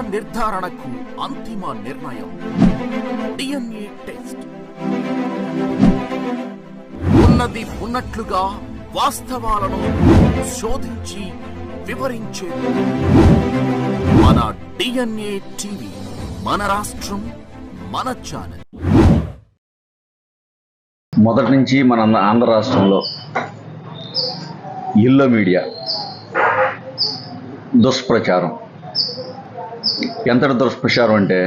నిర్ధారణకు అంతిమ నిర్ణయం. DNA test. ఉన్నది ఉన్నట్లుగా వాస్తవాలను శోధించి వివరించే. మన డిఎన్ఏ టీవీ మన రాష్ట్రం మన ఛానల్. మొదటి నుంచి మన ఆంధ్ర రాష్ట్రంలో ఇల్లో మీడియా దుష్ప్రచారం. ఎంతటి దుష్ప్రచారం అంటే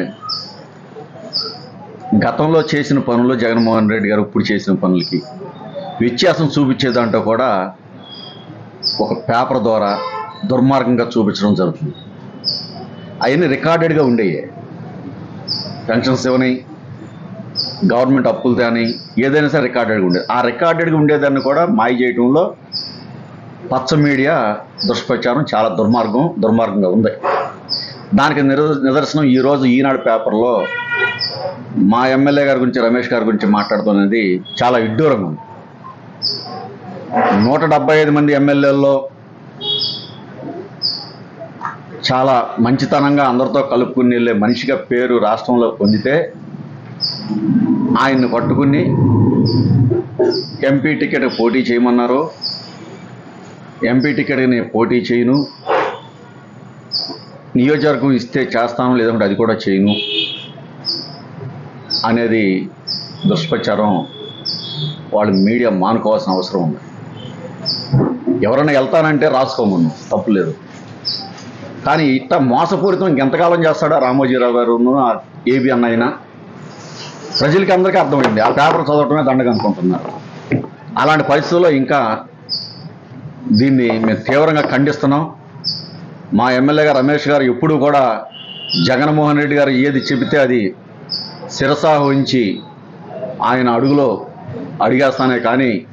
గతంలో చేసిన పనులు జగన్మోహన్ రెడ్డి గారు ఇప్పుడు చేసిన పనులకి వ్యత్యాసం చూపించేదంటూ కూడా ఒక పేపర్ ద్వారా దుర్మార్గంగా చూపించడం జరుగుతుంది. అవన్నీ రికార్డెడ్గా ఉండేవి పెన్షన్స్ ఇవ్వని గవర్నమెంట్ అప్పులు కానీ ఏదైనా సరే రికార్డెడ్గా ఉండేది. ఆ రికార్డెడ్గా ఉండేదాన్ని కూడా మాయ చేయడంలో పచ్చ మీడియా దుష్ప్రచారం చాలా దుర్మార్గం దుర్మార్గంగా ఉంది. దానికి నిదర్శనం ఈరోజు ఈనాడు పేపర్లో మా ఎమ్మెల్యే గారి గురించి రమేష్ గారి గురించి మాట్లాడుతున్నది చాలా విడ్డూరంగా ఉంది. నూట డెబ్బై ఐదు మంది ఎమ్మెల్యేల్లో చాలా మంచితనంగా అందరితో కలుపుకుని వెళ్ళే మనిషిగా పేరు రాష్ట్రంలో పొందితే ఆయన్ని పట్టుకుని ఎంపీ టికెట్ పోటీ చేయమన్నారు. ఎంపీ టికెట్ని పోటీ చేయను. నియోజకవర్గం ఇస్తే చేస్తాను లేదంటే అది కూడా చేయను అనేది దుష్ప్రచారం వాళ్ళు మీడియా మానుకోవాల్సిన అవసరం ఉంది. ఎవరైనా వెళ్తానంటే రాసుకోమను తప్పులేదు కానీ ఇట్ట మోసపూరితం ఇంకెంతకాలం చేస్తాడా రామోజీరావు గారు ఏబి అన్నయ్యనా? ప్రజలకి అందరికీ అర్థమైంది ఆ పేపర్ చదవటమే దండగ అనుకుంటున్నారు. అలాంటి పరిస్థితుల్లో ఇంకా దీన్ని మేము తీవ్రంగా ఖండిస్తున్నాం. మా ఎమ్మెల్యే గారు రమేష్ గారు ఎప్పుడు కూడా జగన్మోహన్ రెడ్డి గారు ఏది చెబితే అది శిరసాహించి ఆయన అడుగులో అడిగేస్తానే కానీ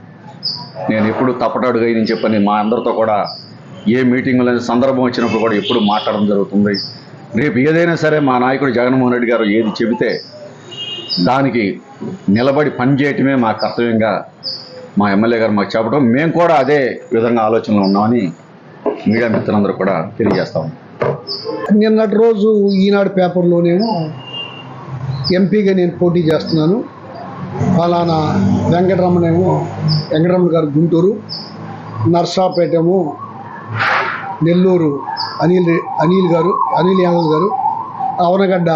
నేను ఎప్పుడు తప్పటడుగైని చెప్పని మా అందరితో కూడా ఏ మీటింగ్లో సందర్భం వచ్చినప్పుడు కూడా ఎప్పుడు మాట్లాడడం జరుగుతుంది. రేపు ఏదైనా సరే మా నాయకుడు జగన్మోహన్ రెడ్డి గారు ఏది చెబితే దానికి నిలబడి పనిచేయటమే మా కర్తవ్యంగా మా ఎమ్మెల్యే గారు మాకు చెప్పడం. మేము కూడా అదే విధంగా ఆలోచనలో ఉన్నామని మీడియా మిత్రులందరూ కూడా తెలియజేస్తాం నిన్నటి రోజు ఈనాడు పేపర్లోనేమో ఎంపీగా నేను పోటీ చేస్తున్నాను. ఫలానా వెంకటరమణ ఏమో వెంకటరమణ గారు గుంటూరు నర్సాపేట ఏమో నెల్లూరు అనిల్ అనిల్ గారు అనిల్ యాదవ్ గారు అవనగడ్డ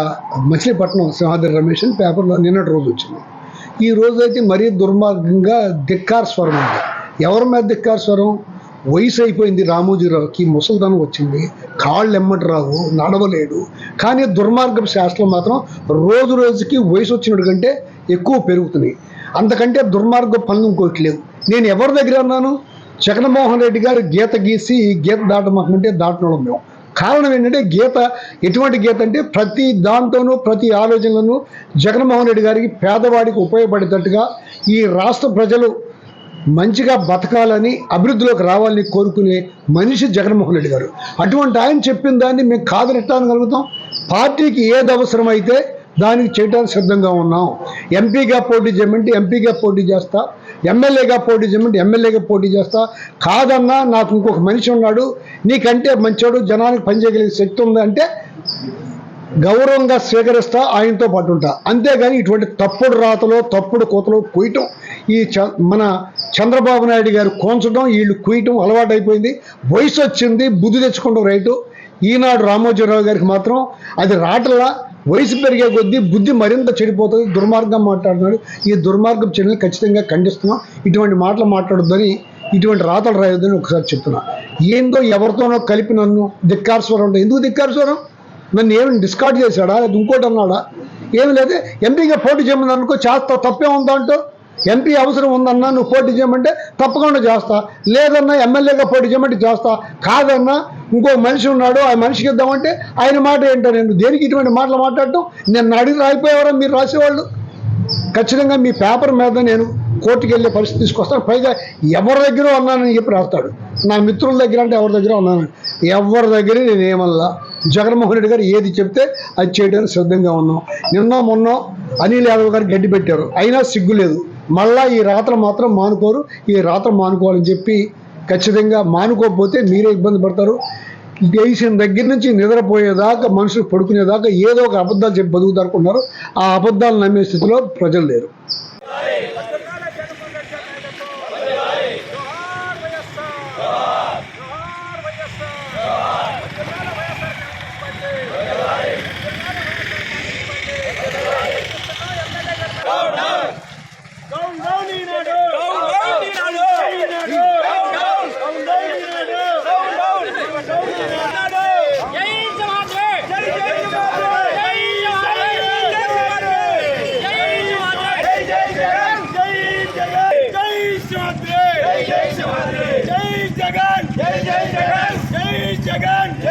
మచిలీపట్నం సింహాద్రి రమేష్ అని పేపర్లో నిన్నటి రోజు వచ్చింది. ఈ రోజు అయితే మరీ దుర్మార్గంగా ధిక్కార స్వరం ఉంది. ఎవరి మీద ధిక్కార స్వరం? వయసు అయిపోయింది రామోజీరావుకి ముసల్దనం వచ్చింది కాళ్ళు ఎమ్మటి రావు నడవలేడు. కానీ దుర్మార్గం శాస్త్రం మాత్రం రోజు రోజుకి వయసు వచ్చినట్టు కంటే ఎక్కువ పెరుగుతున్నాయి అంతకంటే దుర్మార్గ పనులు ఇంకోటి లేవు. నేను ఎవరి దగ్గర ఉన్నాను? జగన్మోహన్ రెడ్డి గారు గీత గీసి ఈ గీత దాటమంటే దాటడం మేము. కారణం ఏంటంటే గీత ఎటువంటి గీత అంటే ప్రతి దాంతోనూ ప్రతి ఆలోచనలను జగన్మోహన్ రెడ్డి గారికి పేదవాడికి ఉపయోగపడేటట్టుగా ఈ రాష్ట్ర ప్రజలు మంచిగా బతకాలని అభివృద్ధిలోకి రావాలని కోరుకునే మనిషి జగన్మోహన్ రెడ్డి గారు. అటువంటి ఆయన చెప్పిన దాన్ని మేము కాదనగలుగుతాం కలుగుతాం. పార్టీకి ఏది అవసరమైతే దానికి చేయడానికి సిద్ధంగా ఉన్నాం. ఎంపీగా పోటీ చేయమంటే ఎంపీగా పోటీ చేస్తా. ఎమ్మెల్యేగా పోటీ చేయమంటే ఎమ్మెల్యేగా పోటీ చేస్తా. కాదన్నా నాకు ఇంకొక మనిషి ఉన్నాడు. నీకంటే మంచోడు జనానికి పనిచేయగలిగే శక్తి ఉంది అంటే గౌరవంగా స్వీకరిస్తా ఆయనతో పాటు ఉంటా. అంతేగాని ఇటువంటి తప్పుడు రాతలో తప్పుడు కోతలో కుయటం ఈ చ మన చంద్రబాబు నాయుడు గారు కోంచడం వీళ్ళు కుయటం అలవాటైపోయింది. వయసు వచ్చింది బుద్ధి తెచ్చుకోవడం రైటు. ఈనాడు రామోజీరావు గారికి మాత్రం అది రాటలా వయసు పెరిగే కొద్దీ బుద్ధి మరింత చెడిపోతుంది. దుర్మార్గం మాట్లాడుతున్నాడు. ఈ దుర్మార్గం చర్యలు ఖచ్చితంగా ఖండిస్తున్నాం. ఇటువంటి మాటలు మాట్లాడొద్దని ఇటువంటి రాతలు రాయొద్దని ఒకసారి చెప్తున్నా. ఏందో ఎవరితోనో కలిపి నన్ను ధిక్కారస్వరం అంటే ఎందుకు ధిక్కారస్వరం? నన్ను ఏమి డిస్కార్డ్ చేశాడా? లేదా ఇంకోటి అన్నాడా? ఏమి లేదు. ఎంపీగా పోటీ చేయమని అనుకో చేస్తా తప్పే ఉందా అంటూ ఎంపీ అవసరం ఉందన్నా నువ్వు పోటీ చేయమంటే తప్పకుండా చేస్తా. లేదన్నా ఎమ్మెల్యేగా పోటీ చేయమంటే చేస్తా. కాదన్నా ఇంకో మనిషి ఉన్నాడు ఆ మనిషికి ఇద్దామంటే ఆయన మాట ఏంటో నేను దేనికి ఇటువంటి మాటలు మాట్లాడటం? నేను అడిగి రాయిపోయేవారా మీరు రాసేవాళ్ళు? ఖచ్చితంగా మీ పేపర్ మీద నేను కోర్టుకి వెళ్ళే పరిస్థితి తీసుకొస్తాను. పైగా ఎవరి దగ్గర ఉన్నానని చెప్పి రాస్తాడు. నా మిత్రుల దగ్గర అంటే ఎవరి దగ్గర ఉన్నాను? ఎవరి దగ్గర నేను ఏమల్లా జగన్మోహన్ రెడ్డి గారు ఏది చెప్తే అది చేయడానికి సిద్ధంగా ఉన్నాం. నిన్నో మొన్న అనిల్ యాదవ్ గారు గడ్డి పెట్టారు. అయినా సిగ్గు లేదు. మళ్ళా ఈ రాత్రి మాత్రం మానుకోరు. ఈ రాత్రి మానుకోవాలని చెప్పి ఖచ్చితంగా మానుకోకపోతే మీరే ఇబ్బంది పడతారు. లేచిన దగ్గర నుంచి నిద్రపోయేదాకా మనుషులు పడుకునేదాకా ఏదో ఒక అబద్ధాలు చెప్పి బతుకుతారుకున్నారు ఆ అబద్ధాలు నమ్మే స్థితిలో ప్రజలు లేరు.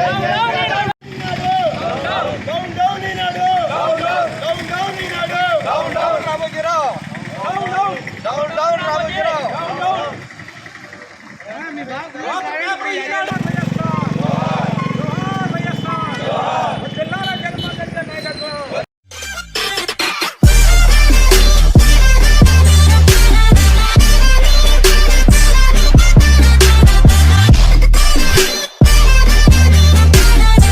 जाएंगे